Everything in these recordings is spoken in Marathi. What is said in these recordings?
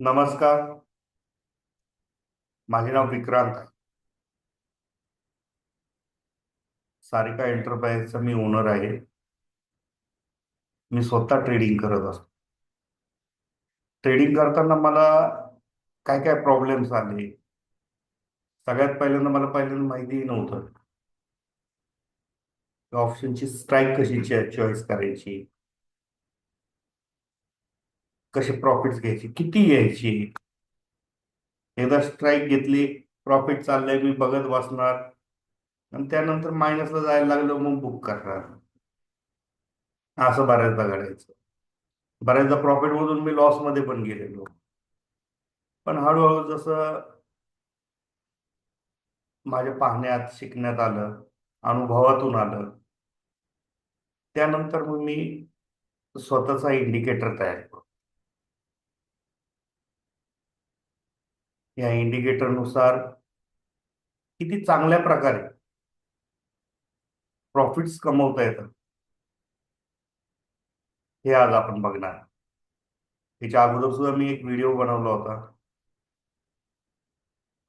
नमस्कार. माझे नाव विक्रांत आहे. सारिका एंटरप्राइजचा मी ओनर आहे. मी स्वतः ट्रेडिंग करत असतो. ट्रेडिंग करताना मला काय काय प्रॉब्लेम्स आले? सगळ्यात पहिल्यांदा मला पहिल्यांदा माहिती नव्हतं. ऑप्शनची स्ट्राईक कशी चॉईस करायची? कसे प्रॉफिट घ्यायचे किती घ्यायची? एकदा स्ट्राईक घेतली प्रॉफिट चाललंय मी बघत बसणार. आणि त्यानंतर मायनसला जायला लागलं मग बुक करणार. असं बऱ्याचदा घडायचं. बऱ्याचदा प्रॉफिट मधून मी लॉसमध्ये पण गेलेलो. पण हळूहळू जसं माझ्या पाहण्यात शिकण्यात आलं अनुभवातून आलं त्यानंतर मग मी स्वतःचा इंडिकेटर तयार करतो या इंडिकेटरनुसार किती चांगल्या प्रकारे प्रॉफिट्स कमवता येतात. हे आज आपण बघणार. त्याच्या अगोदर सुद्धा मी एक व्हिडिओ बनवला होता.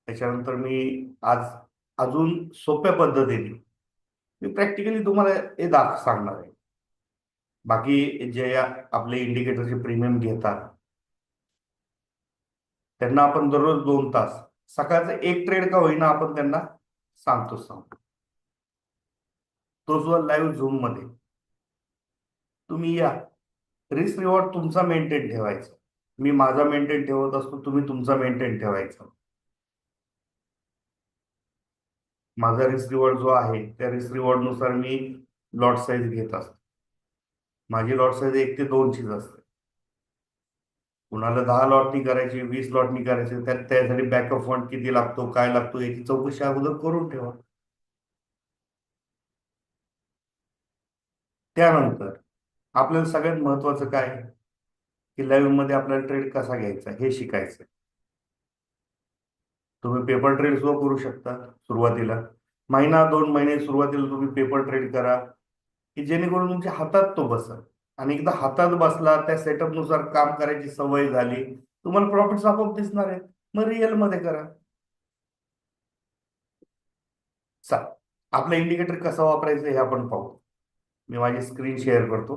त्याच्यानंतर मी आज अजून सोप्या पद्धतीने मी प्रॅक्टिकली तुम्हाला हे दाख सांगणार आहे. बाकी जे आपले इंडिकेटरचे प्रीमियम घेतात त्यांना आपण दररोज दोन तास सकाळचं एक ट्रेड का होईना आपण त्यांना सांगतो सांगतो तो सुद्धा लाईव्ह झूममध्ये. तुम्ही या. रिस्क रिवॉर्ड तुमचा मेंटेन ठेवायचा. मी माझा मेंटेन ठेवत असतो तुम्ही तुमचा मेंटेन ठेवायचा. माझा रिस्क रिवॉर्ड जो आहे त्या रिस्क रिवॉर्डनुसार मी लॉट साईज घेत असतो. माझी लॉट साईज एक ते दोनचीच असते. कुणाला दहा लॉटनी करायची वीस लॉटनी करायची त्यात त्यासाठी बॅकअप फंड किती लागतो काय लागतो याची चौकशी अगोदर करून ठेवा. त्यानंतर आपल्याला सगळ्यात महत्वाचं काय की लाईव्हमध्ये आपल्याला ट्रेड कसा घ्यायचा हे शिकायचं. तुम्ही पेपर ट्रेड सुद्धा करू शकता सुरुवातीला. महिना दोन महिने सुरुवातीला तुम्ही पेपर ट्रेड करा की जेणेकरून तुमच्या हातात तो बसल. आणि एकदा हातात बसला त्या सेटअपनुसार काम करायची सवय झाली तुम्हाला प्रॉफिट आपोआप दिसणार आहेत. मग रिअलमध्ये करा. चा इंडिकेटर कसा वापरायचं हे आपण पाहू. मी माझी स्क्रीन शेअर करतो.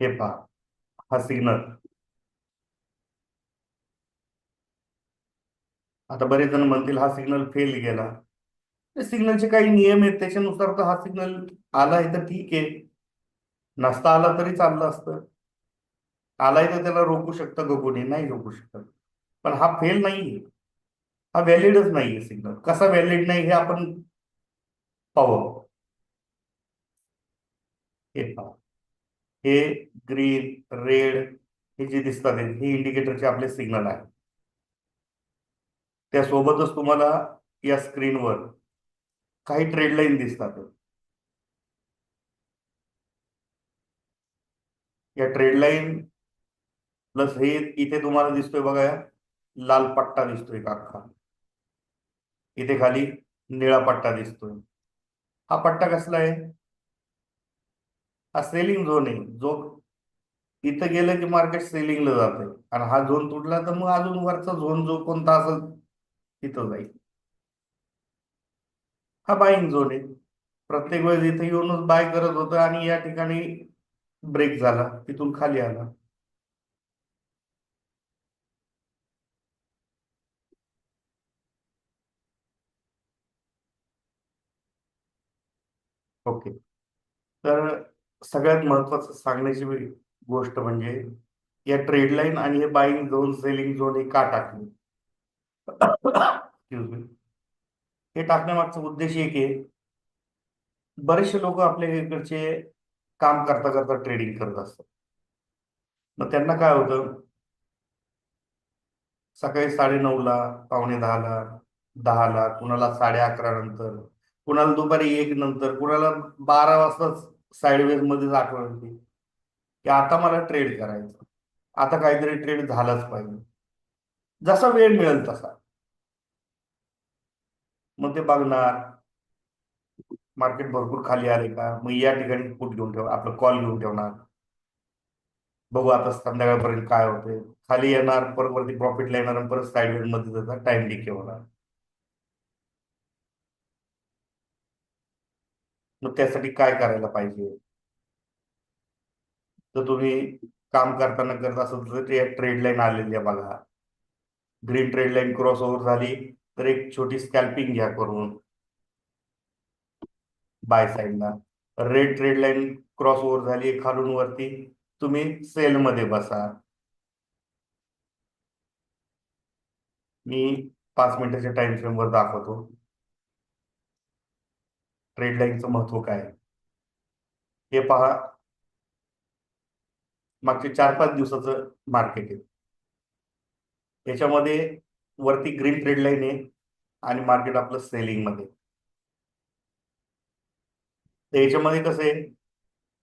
हे पहा. हा सिग्नल आता बरेच जण म्हणतील हा सिग्नल फेल गेला. सिग्नलचे काही नियम आहेत त्याच्यानुसार तर हा सिग्नल आला आहे तर ठीक आहे. नसता आला तरी चाललं असतं. आलाय तर त्याला रोखू शकतं का कोणी? नाही रोखू शकत. पण हा फेल नाहीये. हा व्हॅलिडच नाहीये सिग्नल कसा व्हॅलिड नाही हे आपण पाहू. हे पाहू. हे ग्रीन रेड हे जे दिसतात हे इंडिकेटरचे आपले सिग्नल आहे. त्यासोबतच तुम्हाला या स्क्रीनवर काही ट्रेड लाईन दिसतात. या ट्रेड लाईन प्लस हे इथे तुम्हाला दिसतोय बघा लाल पट्टा दिसतोय अख्खा. इथे खाली निळा पट्टा दिसतोय. हा पट्टा कसला आहे? हा सेलिंग झोन आहे. जो इथं गेलं की मार्केट सेलिंगला जाते आणि हा झोन तुटला तर मग अजून वरचा झोन जो कोणता असेल तिथं जाईल. हा बाईंग झोन आहे. प्रत्येक वेळेस इथे येऊनच बाय करत होतं आणि या ठिकाणी ब्रेक झाला. तिथून खाली आला. ओके. तर सगळ्यात महत्वाचं सांगण्याची गोष्ट म्हणजे या ट्रेड लाईन आणि हे बाईंग झोन सेलिंग झोन हे का टाकले? हे टाकण्यामागचा उद्देश एक आहे. बरेचसे लोक आपल्या इकडचे काम करता करता ट्रेडिंग करत असतात. मग त्यांना काय होतं? सकाळी साडे नऊला पावणे दहाला दहाला कुणाला साडे अकरा नंतर कुणाला दुपारी एक नंतर कुणाला बारा वाजताच साईडवेज मध्येच आठवण होती. की आता मला ट्रेड करायचं. आता काहीतरी ट्रेड झालाच पाहिजे. जसा वेळ मिळेल तसा. मग ते बघणार. मार्केट भरपूर खाली आले का? मग या ठिकाणी फूट घेऊन ठेव. आपलं कॉल घेऊन ठेवणार. बघू आता संध्याकाळपर्यंत काय होते खाली येणार परत वरती प्रॉफिटला येणार परत साईडवेजमध्ये त्याचा टाइम डिके होणार. मग त्यासाठी काय करायला पाहिजे? तर तुम्ही काम करताना करत असाल तर ते ट्रेड लाईन आलेली आहे बघा. Green trade line cross over झाली तर एक छोटी स्कॅल्पिंग घ्या करून. बाय साईडला red trade line cross over झाली खालून वरती. तुम्ही सेल मध्ये बसा. मी पाच मिनिटाच्या टाइम फ्रेमवर दाखवतो. ट्रेड लाईनचं महत्त्व काय? आहे. हे पहा. मागचे चार पाच दिवसाचं मार्केट आहे. याच्यामध्ये वरती ग्रीन ट्रेड लाईन आहे आणि मार्केट आपलं सेलिंगमध्ये. तर याच्यामध्ये कसं आहे?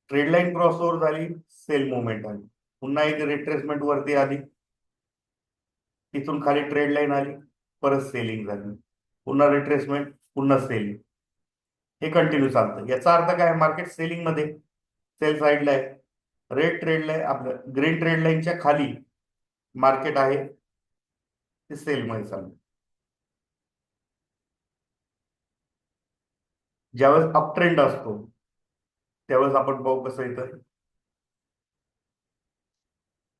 ट्रेड लाईन क्रॉस ओव्हर झाली सेल मुवमेंट आली. पुन्हा एक रिट्रेसमेंट वरती आली. तिथून खाली ट्रेड लाईन आली परत सेलिंग झाली. पुन्हा रिट्रेसमेंट पुन्हा सेलिंग हे कंटिन्यू चालतं. याचा अर्थ काय मार्केट सेलिंगमध्ये सेल साईडला आहे रेड ट्रेड लाईन आपलं ग्रीन ट्रेड लाईनच्या खाली मार्केट आहे ते सेल मध्ये चाललं ज्यावेळेस अप ट्रेंड असतो त्यावेळेस आपण पाहू कसं येतं.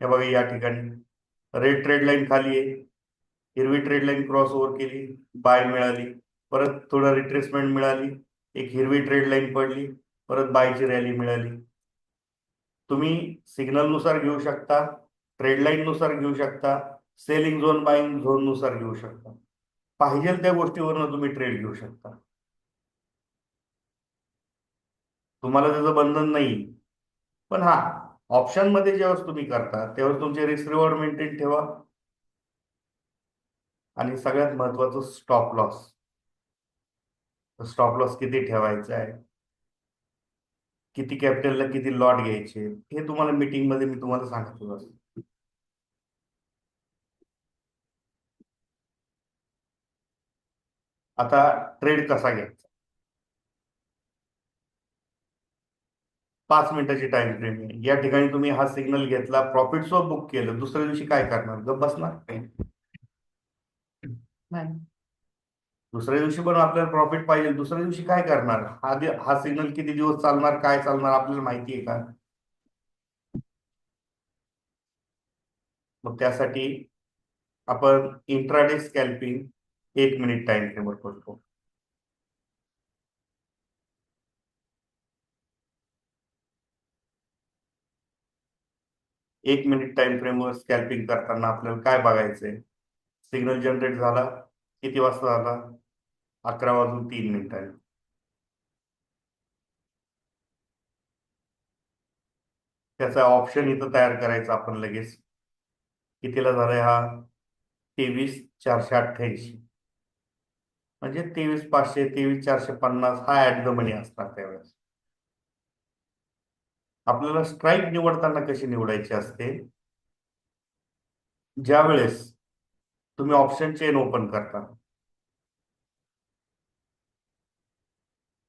हे बघा या ठिकाणी रेड ट्रेड लाईन खाली आहे हिरवी ट्रेड लाईन क्रॉस ओव्हर केली बाय मिळाली परत थोडं रिट्रेसमेंट मिळाली एक हिरवी ट्रेड लाईन पडली परत बायची रॅली मिळाली. तुम्ही सिग्नलनुसार घेऊ शकता ट्रेड लाईन नुसार घेऊ शकता सेलिंग झोन बाईंग झोननुसार घेऊ शकता. पाहिजे त्या गोष्टीवरनं तुम्ही ट्रेड घेऊ शकता. तुम्हाला त्याचं बंधन नाही. पण हा ऑप्शनमध्ये जेव्हा तुम्ही करता तेव्हा तुमचे रिस्क रिवॉर्ड मेंटेन ठेवा. आणि सगळ्यात महत्वाचं स्टॉप लॉस स्टॉप लॉस किती ठेवायचा आहे? किती कॅपिटलला किती लॉट घ्यायचे? हे तुम्हाला मीटिंगमध्ये मी तुम्हाला सांगतो आता ट्रेड कसा घ्यायचा? पाच मिनिटाची टाइम फ्रेम आहे. या ठिकाणी तुम्ही हा सिग्नल घेतला प्रॉफिट सो बुक केलं दुसऱ्या दिवशी काय करणार? गप बसणार? नाही. दुसऱ्या दिवशी पण आपल्याला प्रॉफिट पाहिजे. दुसऱ्या दिवशी काय करणार? हा हा सिग्नल किती दिवस चालणार? काय चालणार? आपल्याला माहिती आहे का? मग त्यासाठी आपण इंट्राडे स्कॅल्पिंग एक मिनिट टाइम फ्रेमवर करतो. एक मिनिट टाइम फ्रेमवर स्कॅल्पिंग करताना आपल्याला काय बघायचंय? सिग्नल जनरेट झाला. किती वाजता झाला? अकरा वाजून तीन मिनिटांनी त्याचा ऑप्शन इथं तयार करायचा आपण लगेच. कितीला झालाय हा? तेवीस चारशे अठ्ठ्याऐंशी. म्हणजे तेवीस पाचशे तेवीस चारशे पन्नास हा ऍट द मनी असणार त्यावेळेस. आपल्याला स्ट्राईक निवडताना कशी निवडायची असते? ज्या वेळेस तुम्ही ऑप्शन चेन ओपन करता.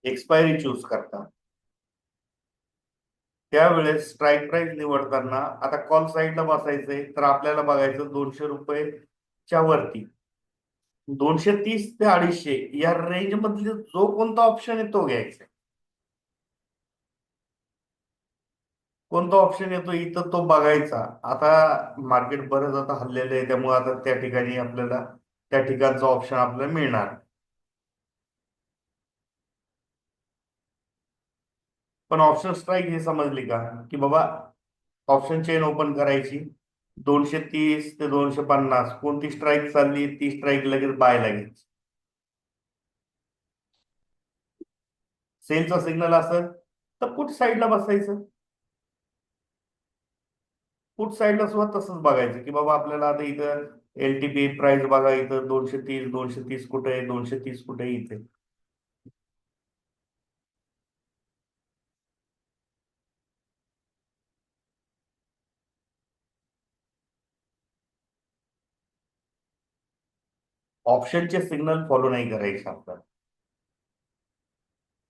एक्सपायरी चूज करता. त्यावेळेस स्ट्राईक प्राईस निवडताना आता कॉल साईडला बसायचंय तर आपल्याला बघायचं दोनशे रुपयेच्या वरती. दोनशे तीस ते अडीचशे या रेंज मधले जो कोणता ऑप्शन आहे तो घ्यायचा. कोणता ऑप्शन येतो इथं तो बघायचा. आता मार्केट बरंच आता हल्लेलं आहे त्यामुळे आता त्या ठिकाणी आपल्याला त्या ठिकाणचा ऑप्शन आपल्याला मिळणार. पण ऑप्शन स्ट्राईक हे समजली का? की बाबा ऑप्शन चेन ओपन करायची. दोनशे तीस ते दोनशे पन्नास. कोणती स्ट्राईक चालली ती स्ट्राईक लगेच बाय लागेल सेलचा सिग्नल असेल तर कुठ साईडला बसायचं. पुट साईडला सुद्धा तसंच बघायचं की बाबा आपल्याला आता इथं एल टी पी प्राइस बघा इथं. दोनशे तीस दोनशे तीस कुठे आहे दोनशे तीस कुठे इथे. ऑप्शनचे सिग्नल फॉलो नाही करायचे आपल्याला.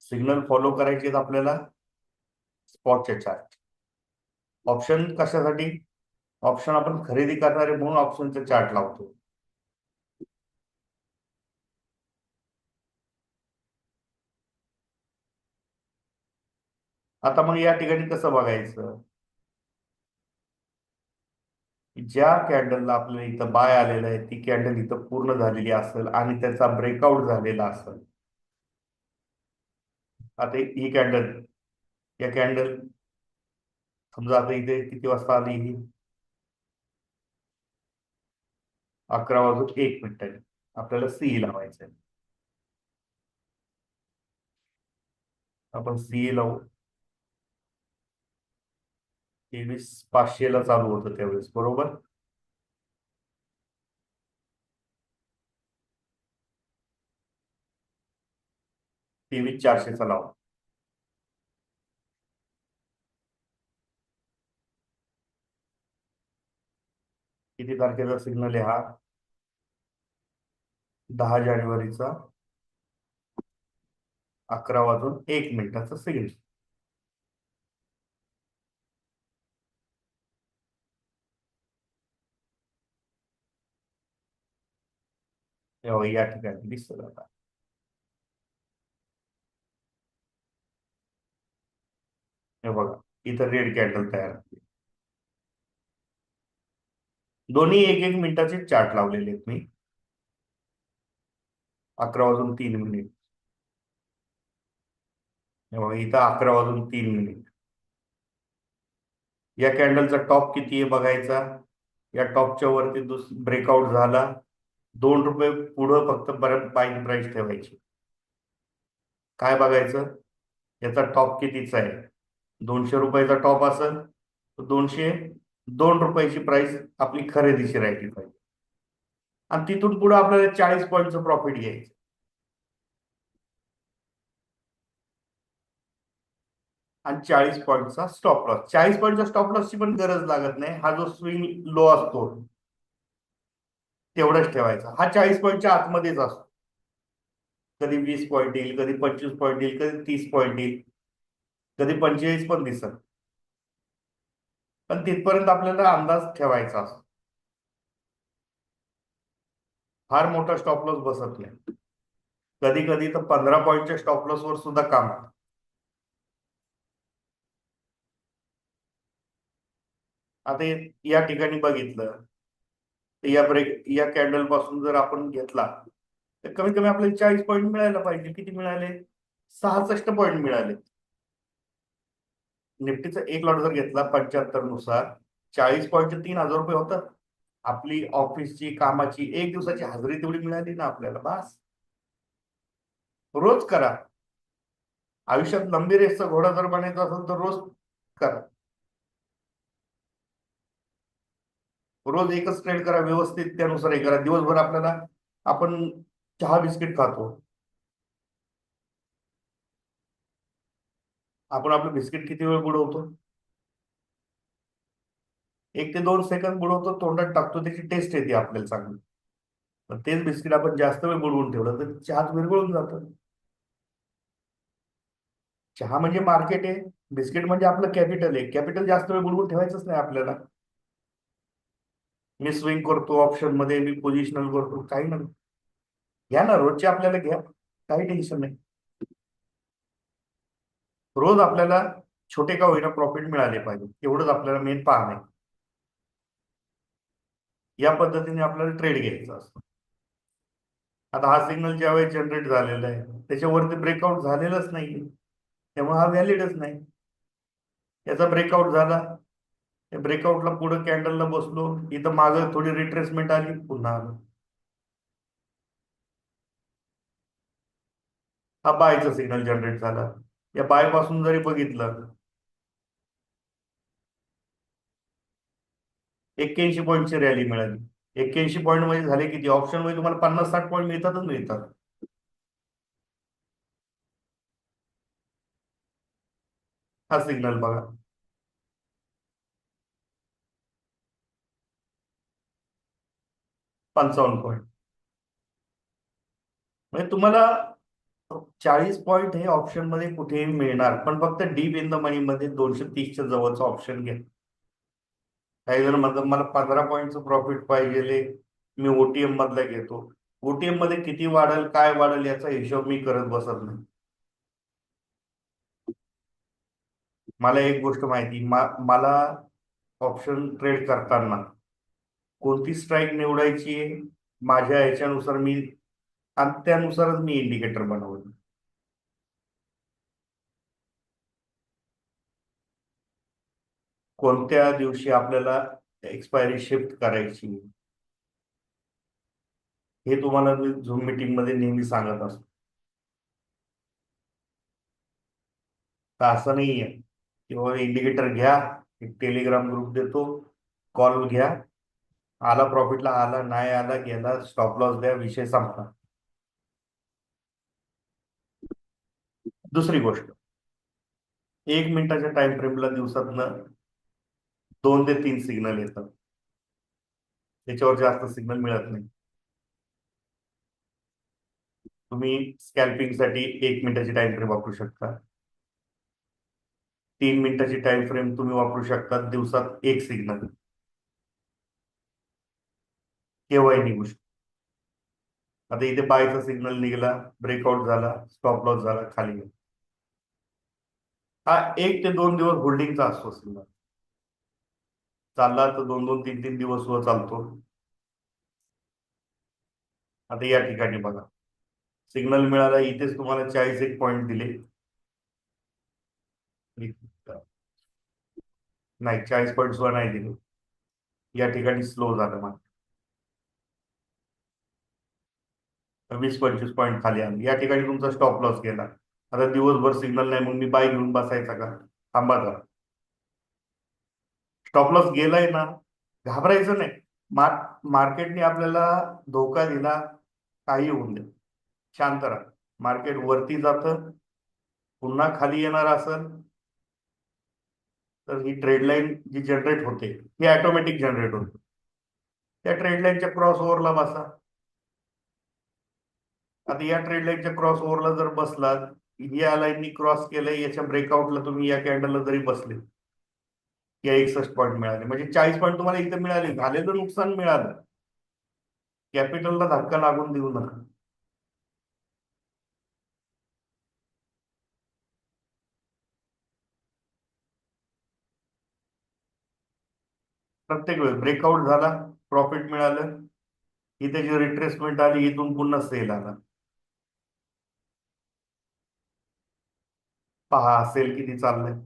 सिग्नल फॉलो करायचे आपल्याला स्पॉटचे चार्ट. ऑप्शन कशासाठी? ऑप्शन आपण खरेदी करणारे म्हणून ऑप्शनचा चार्ट लावतो. आता मग या ठिकाणी कसं बघायचं? ज्या कॅन्डलला आपल्याला इथं बाय आलेलं आहे ती कॅन्डल इथं पूर्ण झालेली असेल आणि त्याचा ब्रेकआउट झालेला असेल. आता ही कॅन्डल या कॅन्डल समजा आता इथे किती वाजता आली ही? अकरा वाजून एक मिनिटांनी आपल्याला सी लावायचं आहे आपण सी लावू. तेवीस पाचशेला चालू होतं त्यावेळेस बरोबर? तेवीस चारशेचा लावा किती तारखेचा सिग्नल आहे हा? दहा जानेवारीचा. अकरा वाजून एक मिनिटाचा सिग्नल तेव्हा या ठिकाणी दिसत आता हे बघा इथं रेड कॅन्डल तयार होते. दोन्ही एक एक मिनिटाचे चार्ट लावलेले आहेत मी. अकरा वाजून तीन मिनिट इथं अकरा वाजून तीन मिनिट या कॅन्डलचा टॉप किती आहे बघायचा? या टॉपच्या वरती दुस ब्रेकआउट झाला. दोन रुपये पुढं फक्त बऱ्याच प्राईस ठेवायची. काय बघायचं? याचा टॉप कितीचा आहे? दोनशे रुपयाचा टॉप असेल तर दोनशे दोन रुपयाची प्राइस आपली खरेदीची राहिली पाहिजे. आणि तिथून पुढे आपल्याला चाळीस पॉईंटचं प्रॉफिट घ्यायचं. आणि चाळीस पॉईंटचा स्टॉप लॉस चाळीस पॉईंटच्या स्टॉप लॉसची पण गरज लागत नाही. हा जो स्विंग लो असतो तेवढंच ठेवायचा. हा चाळीस पॉईंटच्या आतमध्येच असतो. कधी वीस पॉईंट येईल कधी पंचवीस पॉईंट येईल कधी तीस पॉईंट येईल कधी पंचेचाळीस पण दिसत. पण तिथपर्यंत आपल्याला अंदाज ठेवायचा असतो. फार मोठा स्टॉप लॉस बसत नाही. कधी कधी तर पंधरा पॉईंटच्या स्टॉप लॉस वर सुद्धा काम आता या ठिकाणी बघितलं. या ब्रेक या कॅन्डलपासून जर आपण घेतला तर कमीत कमी आपल्याला चाळीस पॉईंट मिळायला पाहिजे. किती मिळाले? सहासष्ट पॉईंट मिळाले. निफ्टीचा एक लॉट जर घेतला पंच्याहत्तरनुसार चाळीस पॉईंटचे तीन हजार रुपये होतात आपली ऑफिसची कामाची एक दिवसाची हजेरी तेवढी मिळाली ना आपल्याला बास. रोज करा. आयुष्यात लंबी रेसचा घोडा जर बनायचा असेल तर रोज करा. रोज एकच ट्रेड करा व्यवस्थित त्यानुसार हे करा. दिवसभर आपल्याला आपण चहा बिस्किट खातो. आपण आपलं बिस्किट किती वेळ बुडवतो? एक ते दोन सेकंद बुडवतो तोंडात टाकतो त्याची टेस्ट येते आपल्याला चांगली. पण तेच बिस्किट आपण जास्त वेळ बुडवून ठेवलं तर चहात विरघळून जातं. चहा म्हणजे मार्केट आहे. बिस्किट म्हणजे आपलं कॅपिटल आहे. कॅपिटल जास्त वेळ बुडवून ठेवायचंच नाही आपल्याला. मी स्विंग करतो ऑप्शनमध्ये मी पोझिशनल करतो काही नाही. घ्या ना रोजचे आपल्याला घ्या काही टेन्शन नाही. रोज आपल्याला छोटे का होईना प्रॉफिट मिळाले पाहिजे एवढंच आपल्याला मेन पाहणं या पद्धतीने आपल्याला ट्रेड घ्यायचा असतो. आता हा सिग्नल ज्यावेळेस जनरेट झालेला आहे त्याच्यावरती ब्रेकआउट झालेलाच नाही त्यामुळे हा व्हॅलिडच नाही. याचा ब्रेकआउट झाला ब्रेकआउटला पुढे कॅन्डलला बसलो. इथं मागं थोडी रिट्रेसमेंट आली पुन्हा आलं. हा बायचा सिग्नल जनरेट झाला. या बायपासून जरी बघितलं एक्क्याऐंशी पॉईंटची रॅली मिळाली. एक्क्याऐंशी पॉईंटमध्ये झाले किती? ऑप्शनमध्ये तुम्हाला पन्नास साठ पॉईंट मिळतातच मिळतात. हा सिग्नल बघा. पंचावन्न पॉईंट म्हणजे तुम्हाला चाळीस पॉईंट हे ऑप्शनमध्ये कुठेही मिळणार पण फक्त डीप इन द मनी मध्ये दोनशे तीसच्या जवळचं ऑप्शन घ्या. काही जर म्हणतात मला पंधरा पॉईंटचं प्रॉफिट पाहिजे मी ओटीएम मधला घेतो. ओटीएममध्ये किती वाढेल काय वाढेल याचा हिशोब मी करत बसत नाही. मला एक गोष्ट माहिती मा- मला ऑप्शन ट्रेड करताना कोणती स्ट्राईक निवडायची आहे? माझ्या याच्यानुसार मी आणि त्यानुसारच मी इंडिकेटर बनवलं. कोणत्या दिवशी आपल्याला एक्सपायरी शिफ्ट करायची? हे तुम्हाला मी झूम मीटिंगमध्ये नेहमी सांगत असतो. तर असं नाहीये. आहे किंवा इंडिकेटर घ्या एक टेलिग्राम ग्रुप देतो कॉल घ्या. आला प्रॉफिटला आला नाही आला गेला स्टॉप लॉस द्या विषय संपला. दुसरी गोष्ट. एक मिनिटाच्या टाइम फ्रेमला दिवसातनं दोन ते तीन सिग्नल येतात. त्याच्यावर जास्त सिग्नल मिळत नाही. तुम्ही स्कॅल्पिंगसाठी एक मिनिटाची टाइम फ्रेम वापरू शकता. तीन मिनिटाची टाइम फ्रेम तुम्ही वापरू शकता दिवसात एक सिग्नल केव्हाही निघू शकतो. आता इथे बायचा सिग्नल निघाला ब्रेकआउट झाला स्टॉप लॉस झाला खाली गेला. हा एक ते दोन दिवस होल्डिंगचा असतो सिग्नल चालला तर दोन दोन तीन तीन दिवस वर चालतो. आता या ठिकाणी बघा. सिग्नल मिळाला इथेच तुम्हाला चाळीस एक पॉईंट दिले. नाही चाळीस पॉईंट सुद्धा नाही दिले. या ठिकाणी स्लो झालं मला वीस पंचवीस पॉईंट खाली आले या ठिकाणी तुमचा स्टॉप लॉस गेला. आता दिवसभर सिग्नल नाही मग मी बाय घेऊन बसायचा का? थांबा जरा. स्टॉप लॉस गेलाय ना घाबरायचं नाही. मार मार्केटने आपल्याला धोका दिला काही होऊन दे. शांत राहा. मार्केट वरती जातं. पुन्हा खाली येणार असेल तर ही ट्रेड लाईन जी जनरेट होते ही ऑटोमॅटिक जनरेट होते. त्या ट्रेड लाईनच्या क्रॉस ओव्हरला बसा आता या ट्रेड लाईनच्या क्रॉस ओव्हरला जर बसलात या लाईननी क्रॉस केलं याच्या ब्रेकआउटला तुम्ही या कॅन्डलला जरी बसले या एकसष्ट पॉईंट मिळाले. म्हणजे चाळीस पॉईंट तुम्हाला इथे मिळाले. झालेलं नुकसान मिळालं. कॅपिटलला धक्का लागून देऊ नका. प्रत्येक वेळेस ब्रेकआउट झाला प्रॉफिट मिळालं. इथे जी रिट्रेसमेंट आली इथून पुन्हा सेल आला. पहा सेल किती चाललंय.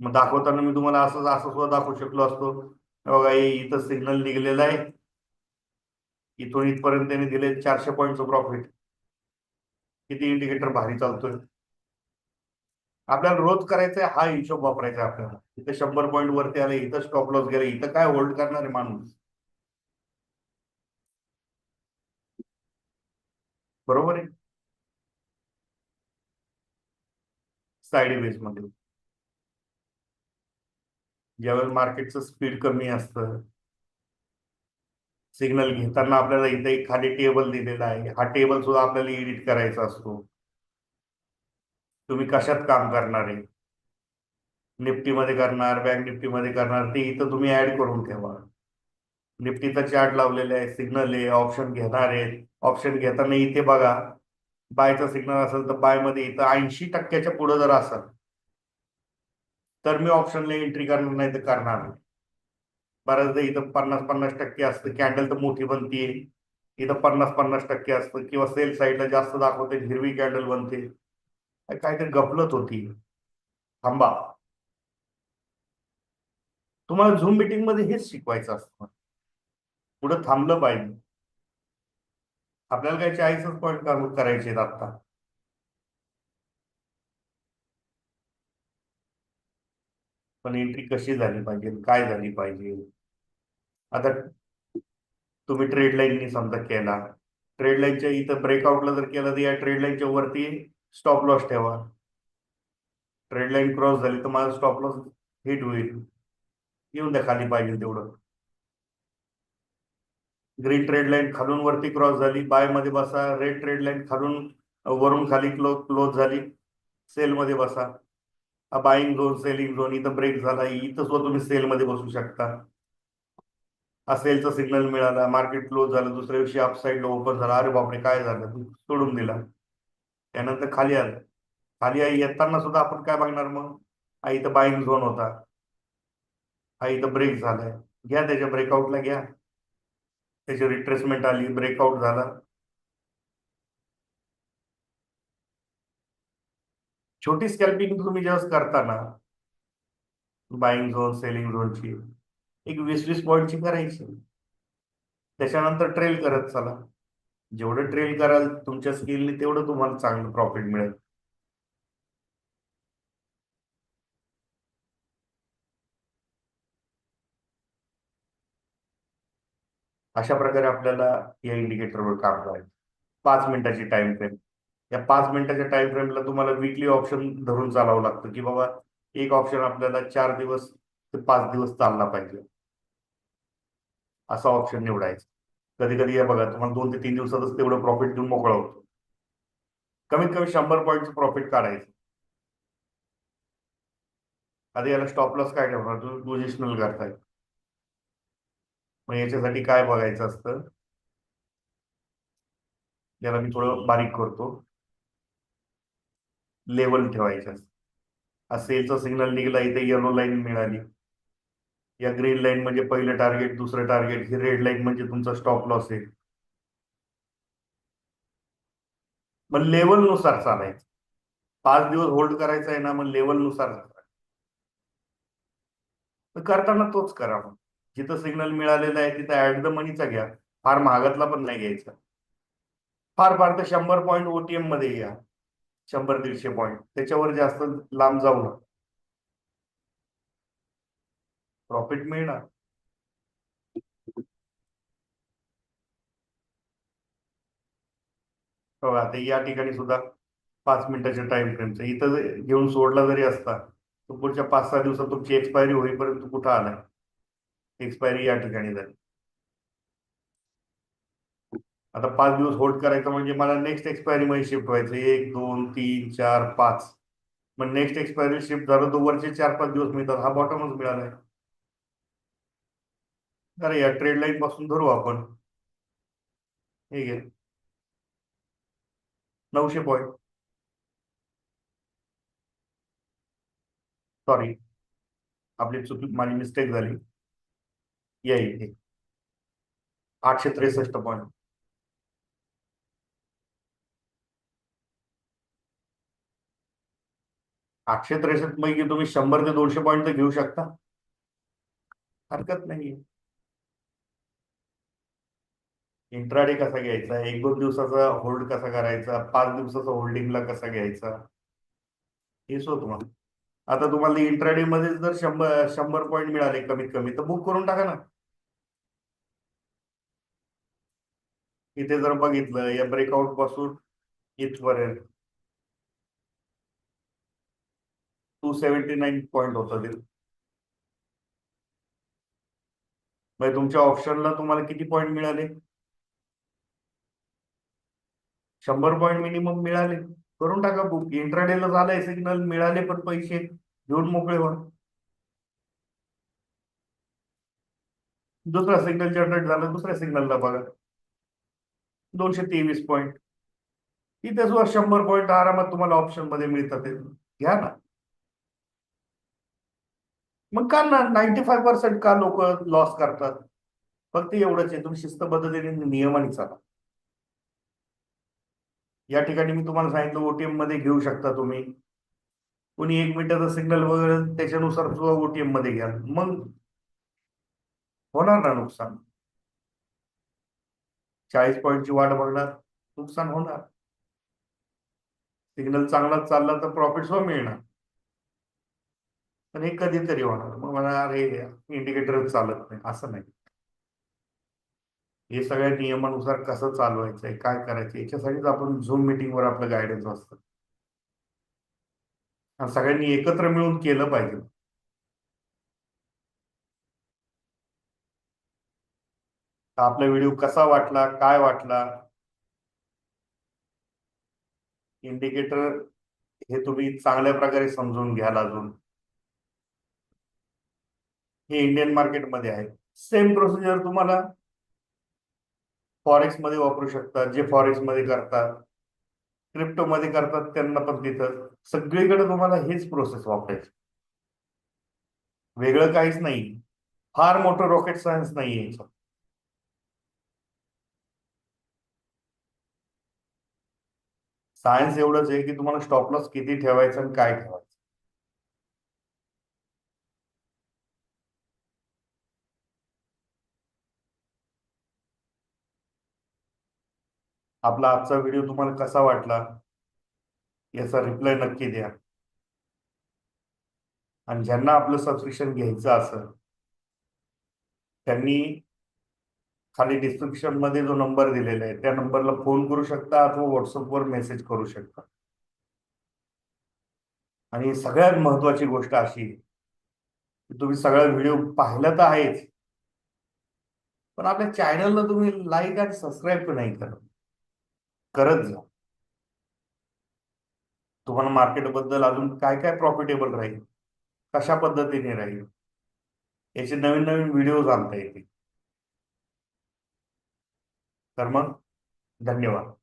मग दाखवताना मी तुम्हाला असं असं सुद्धा दाखवू शकलो असतो. बघा इथं सिग्नल निघलेला आहे. इथून इथपर्यंत त्यांनी दिले चारशे पॉईंटचं प्रॉफिट किती इंडिकेटर भारी चालतोय. आपल्याला रोज करायचा हा हिशोब वापरायचा आपल्याला. इथं शंभर पॉईंट वरती आले इथं स्टॉप लॉस गेले इथं काय होल्ड करणार आहे माणूस? बरोबर आहे? साईड वेजमध्ये. ज्यावेळेस मार्केटचं स्पीड कमी असतं सिग्नल घेताना आपल्याला इथे खाली टेबल दिलेला आहे. हा टेबल सुद्धा आपल्याला एडिट करायचा असतो. तुम्ही कशात काम करणार आहे? निफ्टीमध्ये करणार बँक निफ्टीमध्ये करणार ते इथं तुम्ही ऍड करून ठेवा. निफ्टीचा चार्ट लावलेला आहे सिग्नल आहे ऑप्शन घेणार आहे ऑप्शन घेताना इथे बघा बायचा सिग्नल असेल तर बायमध्ये इथं ऐंशी टक्क्याच्या पुढे जर असेल तर मी ऑप्शनला एंट्री करणार नाही तर करणार नाही. बऱ्याचदा इथं पन्नास पन्नास टक्के असतं कॅन्डल तर मोठी बनते. इथं पन्नास पन्नास टक्के असतं किंवा सेल साईडला जास्त दाखवते हिरवी कॅन्डल बनते. काहीतरी गफलत होती. थांबा. तुम्हाला झूम मीटिंगमध्ये हेच शिकवायचं असतं. पुढे थांबलं पाहिजे. आपल्याला काही चाळीसच पॉईंट करायचे आहेत आता पण एंट्री कशी झाली पाहिजे काय झाली पाहिजे? आता तुम्ही ट्रेड लाईननी समजा केला ट्रेड लाईनच्या इथं ब्रेकआउटला जर केलं तर या ट्रेड लाईनच्या वरती स्टॉप लॉस ठेवा. ट्रेड लाईन क्रॉस झाली तर माझा स्टॉप लॉस हिट होईल. येऊन द्या खाली पाहिजे तेवढं. ग्रीन ट्रेड लाईन खालून वरती क्रॉस झाली. बायमध्ये बसा रेड ट्रेड लाईन खालून वरून खाली क्लो क्लोज झाली. सेल मध्ये बसा. बाईंग झोन सेलिंग झोन इथं ब्रेक झाला. इथं सुद्धा तुम्ही सेल मध्ये बसू शकता. हा सेलचा सिग्नल मिळाला. मार्केट क्लोज झालं. दुसऱ्या दिवशी अपसाईडला ओपन झाला. अरे बापरे काय झालं? तू सोडून दिला. त्यानंतर खाली आलं. खाली आई येताना सुद्धा आपण काय बघणार मग? हा इथं बाईंग झोन होता. हा इथं ब्रेक झालाय. घ्या त्याच्या ब्रेकआउटला घ्या. त्याची रिट्रेसमेंट आली ब्रेकआउट झाला. छोटी स्कॅल्पिंग तुम्ही जेव्हा करताना बाईंग झोन सेलिंग झोनची एक वीस वीस पॉईंटची करायची. त्याच्यानंतर ट्रेल करत चला. जेवढं ट्रेल कराल तुमच्या स्किलने तेवढं तुम्हाला चांगलं प्रॉफिट मिळेल. अशा प्रकारे आपल्याला या इंडिकेटरवर काम करायचं. पाच मिनिटाची टाइम फ्रेम या पाच मिनिटाच्या टाइम फ्रेमला तुम्हाला विकली ऑप्शन धरून चालावं लागतं की बाबा एक ऑप्शन आपल्याला चार दिवस ते पाच दिवस चालला पाहिजे. असा ऑप्शन निवडायचा. कधी कधी या बघा तुम्हाला दोन ते तीन दिवसातच तेवढं प्रॉफिट देऊन मोकळा होतो. कमीत कमी शंभर पॉईंटचं प्रॉफिट काढायचं. आधी याला स्टॉप लॉस काय ठेवणार पोझिशनल करताय मग याच्यासाठी काय बघायचं असतं? याला मी थोडं बारीक करतो. लेवल ठेवायचं असतं. हा सेलचा सिग्नल निघला इथे येलो लाईन मिळाली. या ग्रीन लाईन म्हणजे पहिलं टार्गेट दुसरं टार्गेट ही रेड लाईन म्हणजे तुमचा स्टॉप लॉस आहे. मग लेवलनुसार चालायचं. पाच दिवस होल्ड करायचं आहे ना मग लेवलनुसार करताना तोच करा मग. जिथं सिग्नल मिळालेलं आहे तिथं ऍट द मनीचा घ्या. फार महागातला पण नाही घ्यायचा. फार फार तर शंभर पॉईंट ओटीएममध्ये घ्या शंभर दीडशे पॉईंट त्याच्यावर जास्त लांब जाऊ नका. प्रॉफिट मिळणार. बघा आता या ठिकाणी सुद्धा पाच मिनिटाच्या टाइम फ्रेमचं इथं घेऊन सोडला जरी असता तो पुढच्या पाच सहा दिवसात तुमची एक्सपायरी होईपर्यंत कुठं आलाय? एक्सपायरी या ठिकाणी झाली. आता पाच दिवस होल्ड करायचं म्हणजे मला नेक्स्ट एक्सपायरी मध्ये शिफ्ट व्हायचं. एक दोन तीन चार पाच. मग नेक्स्ट एक्सपायरी शिफ्ट झालं तो वरचे चार पाच दिवस मिळतात. हा बॉटमच मिळालाय. अरे या ट्रेड लाईन पासून धरू आपण. ठीक आहे. नऊशे पॉईंट सॉरी आपली चुकी माझी मिस्टेक झाली. येईल. आठशे त्रेसष्ट पॉईंट आठशे त्रेसष्ट पैकी तुम्ही शंभर ते दोनशे पॉईंट तर घेऊ शकता. हरकत नाही इंट्राडे कसा घ्यायचा? एक दोन दिवसाचा होल्ड कसा करायचा? पाच दिवसाचा होल्डिंगला कसा घ्यायचा? हे सो तुम्हाला. आता तुम्हाला इंट्राडे मध्ये जर शंभर शंभर पॉईंट मिळाले कमीत कमी तर बुक करून टाका ना. इथे जर बघितलं या ब्रेकआउटपासून इथपर्यंत टू सेव्हन्टी नाईन पॉईंट होतं ते. म्हणजे तुमच्या ऑप्शनला तुम्हाला किती पॉईंट मिळाले? शंभर पॉईंट मिनिमम मिळाले. करून टाका बुक इंट्राडेला झालंय सिग्नल मिळाले पण पैसे. घेऊन मोकळे व्हा. दुसरा सिग्नल जनरेट झाला दुसऱ्या सिग्नलला बघा. दोनशे तेवीस पॉईंट इथे सुद्धा शंभर पॉईंट आरामात तुम्हाला ऑप्शनमध्ये मिळतात ते. घ्या ना. मग का ना नाईन्टी फाईव्ह पर्सेंट का लोक लॉस करतात? फक्त एवढंच आहे. तुम्ही शिस्तबद्धतेने नियमाने चाला. या ठिकाणी मी तुम्हाला सांगितलं ओटीएममध्ये घेऊ शकता तुम्ही. कोणी एक मिनिटाचा सिग्नल वगैरे त्याच्यानुसार सुद्धा ओटीएममध्ये घ्याल मग होणार ना नुकसान? चाळीस पॉईंटची वाट बघणार नुकसान होणार. सिग्नल चांगला चालला तर प्रॉफिट सुद्धा मिळणार. पण हे कधीतरी होणार. मग म्हणा अरे इंडिकेटरच चालत नाही. असं नाही. हे सगळ्या नियमानुसार कसं चालवायचंय काय करायचं याच्यासाठीच आपण झूम मिटिंगवर आपलं गायडन्स असतं आणि सगळ्यांनी एकत्र मिळून केलं पाहिजे. आपला व्हिडिओ कसा वाटला? काय वाटला? इंडिकेटर हे तुम्ही चांगल्या प्रकारे समजून घ्याल अजून. हे इंडियन मार्केटमध्ये आहे. सेम प्रोसिजर तुम्हाला फॉरेक्समध्ये वापरू शकतात जे फॉरेक्समध्ये करतात. क्रिप्टो मध्ये करतात त्यांना पण तिथं. सगळीकडे तुम्हाला हेच प्रोसेस वापरायची. वेगळं काहीच नाही. फार मोठं रॉकेट सायन्स नाही याचं. सायन्स एवढंच आहे की तुम्हाला स्टॉप लॉस किती ठेवायचं आणि काय ठेवायचं. आपला आजचा व्हिडिओ तुम्हाला कसा वाटला? याचा रिप्लाय नक्की द्या. आणि ज्यांना आपलं सबस्क्रिप्शन घ्यायचं असेल त्यांनी खाली डिस्क्रिप्शनमध्ये जो नंबर दिलेला आहे त्या नंबरला फोन करू शकता अथवा व्हॉट्सअपवर मेसेज करू शकता. आणि सगळ्यात महत्वाची गोष्ट अशी की तुम्ही सगळा व्हिडिओ पाहिला तर आहेच पण आपल्या चॅनलला तुम्ही लाईक आणि सबस्क्राईब पण नाही करत. करत जा. तुम्हाला मार्केटबद्दल अजून काय काय प्रॉफिटेबल राहील? कशा पद्धतीने राहील? याचे नवीन नवीन व्हिडिओज आणता येतील. तर मग धन्यवाद.